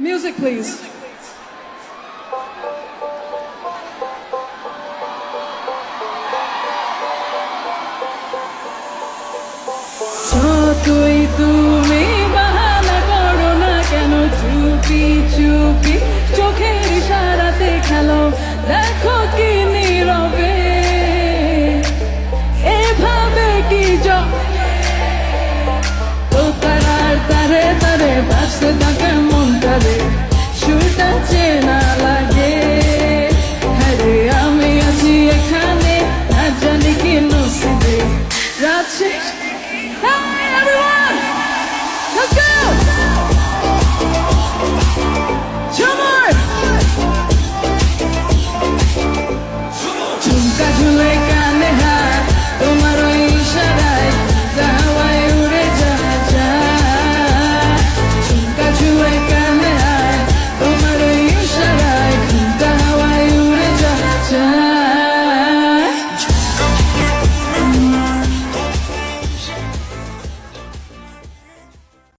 Music, please. যতই তুমি বাহানা করো না কেন? চুপি চুপি চোখের ইশারাতে খেলো। দেখো কি নীরবে। এভাবে কি জমে? তো তারার তারে তারে বাসে তাকে